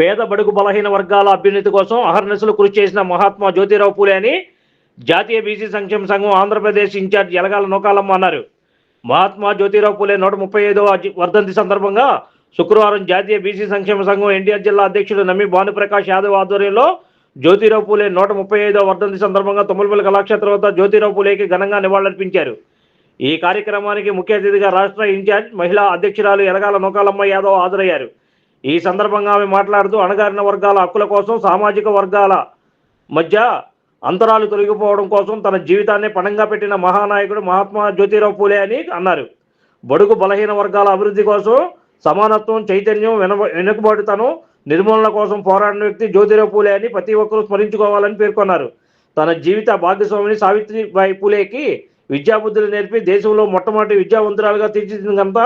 పేద బడుగు బలహీన వర్గాల అభ్యున్నతి కోసం అహర్నిశలు కృషి చేసిన మహాత్మా జ్యోతిరావు పూలే అని జాతీయ బీసీ సంక్షేమ సంఘం ఆంధ్రప్రదేశ్ ఇన్ఛార్జ్ ఎలగాల నూకాలమ్మ అన్నారు. మహాత్మా జ్యోతిరావు పూలే నూట ముప్పై ఐదవ వర్ధంతి సందర్భంగా శుక్రవారం జాతీయ బీసీ సంక్షేమ సంఘం ఎన్టీఆర్ జిల్లా అధ్యక్షుడు నమ్మి భానుప్రకాష్ యాదవ్ ఆధ్వర్యంలో జ్యోతిరావు పూలే నూట ముప్పై ఐదవ వర్ధంతి సందర్భంగా తుమ్మలపల్లి కళాక్షేత్రం వద్ద జ్యోతిరావు పూలేకి ఘనంగా నివాళులర్పించారు. ఈ కార్యక్రమానికి ముఖ్య అతిథిగా రాష్ట్ర ఇన్ఛార్జ్ మహిళా అధ్యక్షురాలు ఎలగాల నూకాలమ్మ యాదవ్ హాజరయ్యారు. ఈ సందర్భంగా ఆమె మాట్లాడుతూ అణగారిన వర్గాల హక్కుల కోసం సామాజిక వర్గాల మధ్య అంతరాలు తొలగిపోవడం కోసం తన జీవితాన్ని పణంగా పెట్టిన మహానాయకుడు మహాత్మా జ్యోతిరావు పూలే అని అన్నారు. బడుగు బలహీన వర్గాల అభివృద్ధి కోసం సమానత్వం చైతన్యం వెన వెనుకబాటుతనం నిర్మూలన కోసం పోరాడిన వ్యక్తి జ్యోతిరావు పూలే అని ప్రతి ఒక్కరూ స్మరించుకోవాలని పేర్కొన్నారు. తన జీవిత భాగస్వామిని సావిత్రిబాయి పూలేకి విద్యాబుద్ధులు నేర్పి దేశంలో మొట్టమొదటి విద్యావంతురాలుగా తీర్చిదిద్దంతా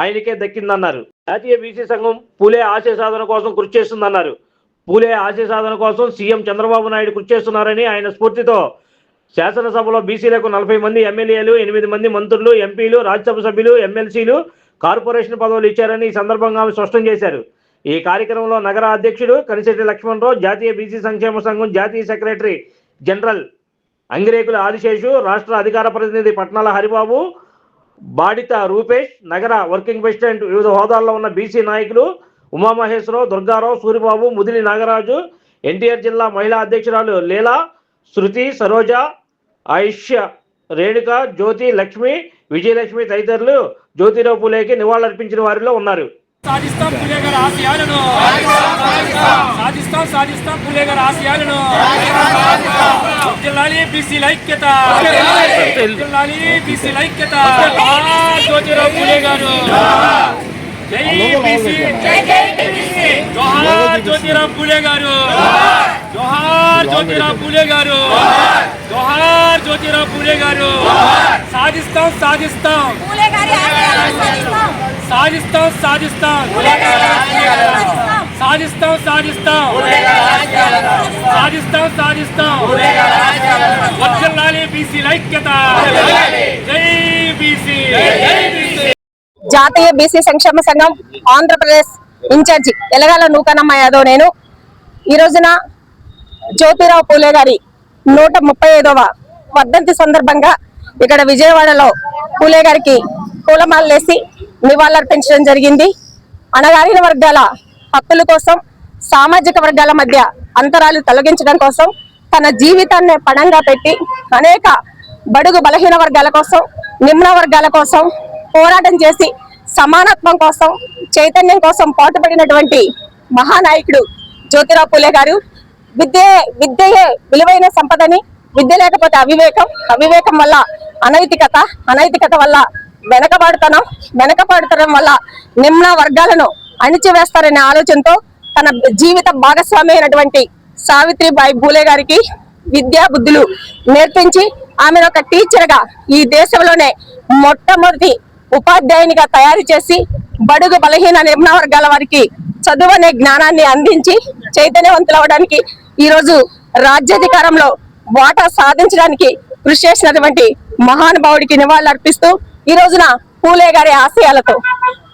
ఆయనకే దక్కిందన్నారు. జాతీయ బీసీ సంఘం పూలే ఆశయ సాధన కోసం కృషి చేస్తుందన్నారు. పూలే ఆశయ సాధన కోసం సీఎం చంద్రబాబు నాయుడు కృషి చేస్తున్నారని ఆయన స్ఫూర్తితో శాసనసభలో బీసీలకు నలభై మంది ఎమ్మెల్యేలు ఎనిమిది మంది మంత్రులు ఎంపీలు రాజ్యసభ సభ్యులు ఎమ్మెల్సీలు కార్పొరేషన్ పదవులు ఇచ్చారని ఈ సందర్భంగా ఆమె స్పష్టం చేశారు. ఈ కార్యక్రమంలో నగర అధ్యక్షుడు కనిశెట్టి లక్ష్మణరావు జాతీయ బీసీ సంక్షేమ సంఘం జాతీయ సెక్రటరీ జనరల్ అంగిరేకుల ఆదిశేషు రాష్ట్ర అధికార ప్రతినిధి పట్నాల హరిబాబు బాడిత రూపేష్ నగర వర్కింగ్ ప్రెసిడెంట్ వివిధ హోదాల్లో ఉన్న బీసీ నాయకులు ఉమామహేశ్వరరావు దుర్గారావు సూరిబాబు ముదిలి నాగరాజు ఎన్టీఆర్ జిల్లా మహిళా అధ్యక్షురాలు లీలా శృతి సరోజ ఆయుష్య రేణుక జ్యోతి లక్ష్మి విజయలక్ష్మి తదితరులు జ్యోతిరావు పూలేకి నివాళులర్పించిన వారిలో ఉన్నారు. సాధిస్తాం పులే గారి ఆశయాలను. సాధిస్తాం సాధిస్తాం పులే గారి ఆశయాలను. జిల్లాలి బీసీ ఐక్యత జిల్లాలి బీసీ ఐక్యత జ్యోతిరావు పులే గారు జై బీసీ జోహార్ జ్యోతిరావు పులే గారు జోహార్ జ్యోతిరావు పులే గారు జోహార్ జ్యోతిరావు పులే గారు సాధిస్తాం సాధిస్తాం పూలే గారి ఆశయాలను సాధిస్తాం. సాధిస్తాం సాధిస్తాం సాధిస్తాం. సాధిస్తాం సాధిస్తాం సాధిస్తాం ఐక్యత. జై బీసీ. జాతీయ బీసీ సంక్షేమ సంఘం ఆంధ్రప్రదేశ్ ఇన్ఛార్జి ఎలగాల నూకనమ్మ యాదవ్ నేను. ఈ రోజున జ్యోతిరావు పూలే గారి నూట ముప్పై ఐదవ వర్ధంతి సందర్భంగా ఇక్కడ విజయవాడలో పూలే గారికి పూలమాలలేసి నివాళులర్పించడం జరిగింది. అణగారిన వర్గాల హక్కుల కోసం సామాజిక వర్గాల మధ్య అంతరాలు తొలగించడం కోసం తన జీవితాన్ని పణంగా పెట్టి అనేక బడుగు బలహీన వర్గాల కోసం నిమ్న వర్గాల కోసం పోరాటం చేసి సమానత్వం కోసం చైతన్యం కోసం పాటుపడినటువంటి మహానాయకుడు జ్యోతిరావు పూలే గారు. విద్య విద్యయే విలువైన సంపదని విద్య లేకపోతే అవివేకం. అవివేకం వల్ల అనైతికత అనైతికత వల్ల వెనకబాడుతనం వెనకబాడుతనం వల్ల నిమ్న వర్గాలను అణిచివేస్తారనే ఆలోచనతో తన జీవిత భాగస్వామి అయినటువంటి సావిత్రిబాయి పూలే గారికి విద్యా బుద్ధులు నేర్పించి ఆమెను ఒక టీచర్గా ఈ దేశంలోనే మొట్టమొదటి ఉపాధ్యాయునిగా తయారు చేసి బడుగు బలహీన నిమ్న వర్గాల వారికి చదువు అనే జ్ఞానాన్ని అందించి చైతన్యవంతులవడానికి ఈ రోజు రాజ్యాధికారంలో వాటా సాధించడానికి కృషి చేసినటువంటి మహానుభావుడికి నివాళులు అర్పిస్తూ ఈ రోజున పూలే గారి ఆశయాలతో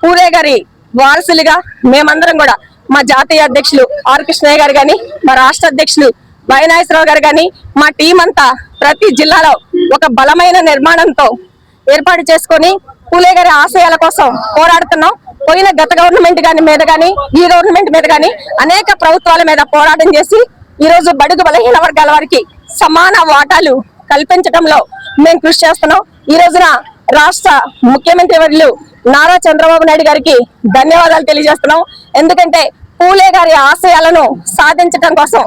పూలే గారి వారసులుగా మేమందరం కూడా మా జాతీయ అధ్యక్షులు ఆర్ కృష్ణయ్య గారు కానీ మా రాష్ట్ర అధ్యక్షులు వైనాయసరావు గారు కానీ మా టీం అంతా ప్రతి జిల్లాలో ఒక బలమైన నిర్మాణంతో ఏర్పాటు చేసుకొని పూలే గారి ఆశయాల కోసం పోరాడుతున్నాం. పోయిన గత గవర్నమెంట్ గాని మీద కానీ ఈ గవర్నమెంట్ మీద కానీ అనేక ప్రభుత్వాల మీద పోరాటం చేసి ఈరోజు బడుగు బలహీన వర్గాల వారికి సమాన వాటాలు కల్పించడంలో మేము కృషి చేస్తున్నాం. ఈ రోజున రాష్ట్ర ముఖ్యమంత్రి వర్యులు నారా చంద్రబాబు నాయుడు గారికి ధన్యవాదాలు తెలియజేస్తున్నాం. ఎందుకంటే పూలే గారి ఆశయాలను సాధించడం కోసం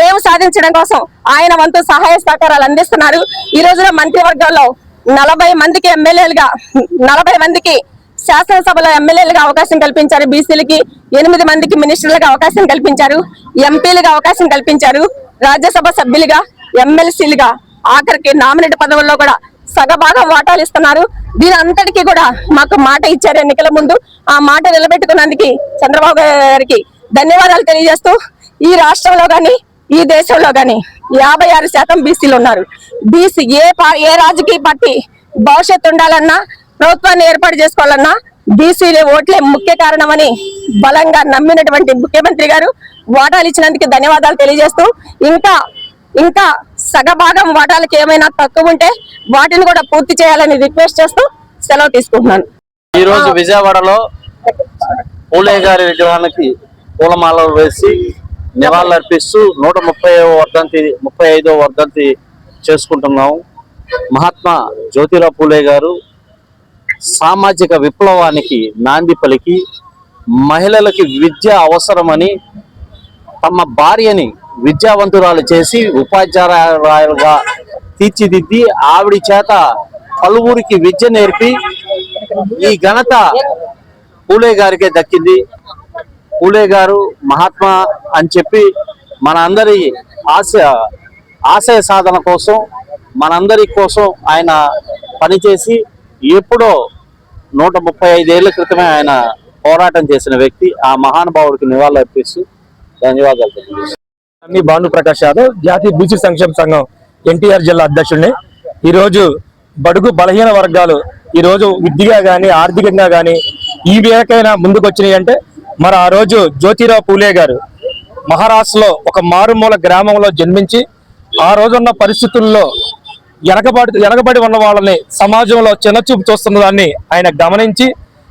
మేము సాధించడం కోసం ఆయన వంతు సహాయ సహకారాలు అందిస్తున్నారు. ఈ రోజున మంత్రివర్గంలో నలభై మందికి ఎమ్మెల్యేలుగా నలభై మందికి శాసనసభలో ఎమ్మెల్యేలుగా అవకాశం కల్పించారు బీసీలకి ఎనిమిది మందికి మినిస్టర్లుగా అవకాశం కల్పించారు ఎంపీలుగా అవకాశం కల్పించారు రాజ్యసభ సభ్యులుగా ఎమ్మెల్సీలుగా ఆఖరికి నామినేట్ పదవుల్లో కూడా సగభాగం వాటాలు ఇస్తున్నారు. దీని అంతటికీ కూడా మాకు మాట ఇచ్చారు ఎన్నికల ముందు. ఆ మాట నిలబెట్టుకున్నందుకు చంద్రబాబు గారికి ధన్యవాదాలు తెలియజేస్తూ ఈ రాష్ట్రంలో గాని ఈ దేశంలో గాని యాభై ఆరు శాతం బీసీలు ఉన్నారు. బీసీ ఏ పా ఏ రాజకీయ పార్టీ భవిష్యత్తు ఉండాలన్నా ప్రభుత్వాన్ని ఏర్పాటు చేసుకోవాలన్నా బీసీల ఓట్లే ముఖ్య కారణమని బలంగా నమ్మినటువంటి ముఖ్యమంత్రి గారు వాటాలు ఇచ్చినందుకు ధన్యవాదాలు తెలియజేస్తూ ఇంకా ఇంకా సగభాగం వాటాలకు ఏమైనా తక్కువ ఉంటే వాటిని కూడా పూర్తి చేయాలని రిక్వెస్ట్ చేస్తూ సెలవు తీసుకుంటున్నాను. ఈ రోజు విజయవాడలో పూలే గారి విగ్రహానికి పూలమాలలు వేసి నివాళులర్పిస్తూ నూట ముప్పై వర్ధంతి ముప్పై ఐదో వర్ధంతి చేసుకుంటున్నాము. మహాత్మా జ్యోతిరావు పూలే గారు సామాజిక విప్లవానికి నాంది పలికి మహిళలకి విద్య అవసరమని తమ భార్యని విద్యావంతురాలు చేసి ఉపాధ్యాయురాలుగా తీర్చిదిద్ది ఆవిడ చేత పలువురికి విద్య నేర్పి ఈ ఘనత పూలే గారికే దక్కింది. పూలే గారు మహాత్మా అని చెప్పి మన అందరి ఆశ ఆశయ సాధన కోసం మనందరి కోసం ఆయన పనిచేసి ఎప్పుడో నూట ముప్పై ఐదేళ్ళ క్రితమే ఆయన పోరాటం చేసిన వ్యక్తి ఆ మహానుభావుడికి నివాళులు అర్పిస్తూ ధన్యవాదాలు తెలియజేస్తున్నాను. భాను ప్రకాష్ యాదవ్ జాతీయ బీసీ సంక్షేమ సంఘం ఎన్టీఆర్ జిల్లా అధ్యక్షుడిని ఈరోజు బడుగు బలహీన వర్గాలు ఈరోజు విద్యగా కానీ ఆర్థికంగా కానీ ఈ మేరకైనా ముందుకు వచ్చినాయి అంటే మరి ఆ రోజు జ్యోతిరావు పూలే గారు మహారాష్ట్రలో ఒక మారుమూల గ్రామంలో జన్మించి ఆ రోజున్న పరిస్థితుల్లో వెనకబడి వెనకబడి ఉన్న వాళ్ళని సమాజంలో చిన్నచూపు చూస్తున్న దాన్ని ఆయన గమనించి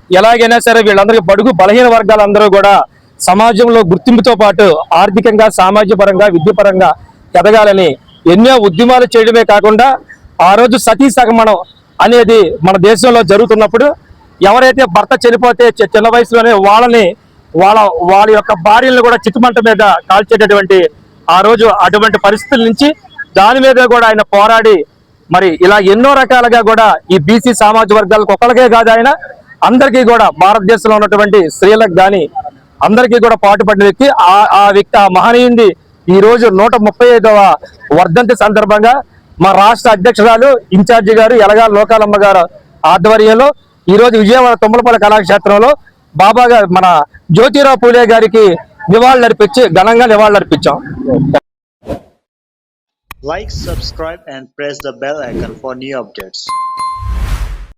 ఎలాగైనా సరే వీళ్ళందరికీ బడుగు బలహీన వర్గాలందరూ కూడా సమాజంలో గుర్తింపుతో పాటు ఆర్థికంగా సామాజికపరంగా విద్యపరంగా ఎదగాలని ఎన్నో ఉద్యమాలు చేయడమే కాకుండా ఆ రోజు సతీ సగమనం అనేది మన దేశంలో జరుగుతున్నప్పుడు ఎవరైతే భర్త చనిపోతే చిన్న వయసులోనే వాళ్ళని వాళ్ళ వాళ్ళ యొక్క భార్యలను కూడా చిక్కుమంట మీద కాల్చేటటువంటి ఆ రోజు అటువంటి పరిస్థితుల నుంచి దాని మీద కూడా ఆయన పోరాడి మరి ఇలా ఎన్నో రకాలుగా కూడా ఈ బీసీ సామాజిక వర్గాలకు ఒకరికే కాదు ఆయన అందరికీ కూడా భారతదేశంలో ఉన్నటువంటి స్త్రీలకు కానీ అందరికీ కూడా పాటుపడిన వ్యక్తి. ఆ ఆ వ్యక్తి ఆ మహనీయుంది ఈ రోజు నూట ముప్పై ఐదవ వర్ధంతి సందర్భంగా మా రాష్ట్ర అధ్యక్షురాలు ఇన్ఛార్జి గారు ఎలగాల లోకాలమ్మ గారు ఆధ్వర్యంలో ఈ రోజు విజయవాడ తుమ్మలపల్లి కళాక్షేత్రంలో బాబా గారు మన జ్యోతిరావు పూలే గారికి నివాళులర్పించి ఘనంగా నివాళులర్పించాం like subscribe and press bell icon for new updates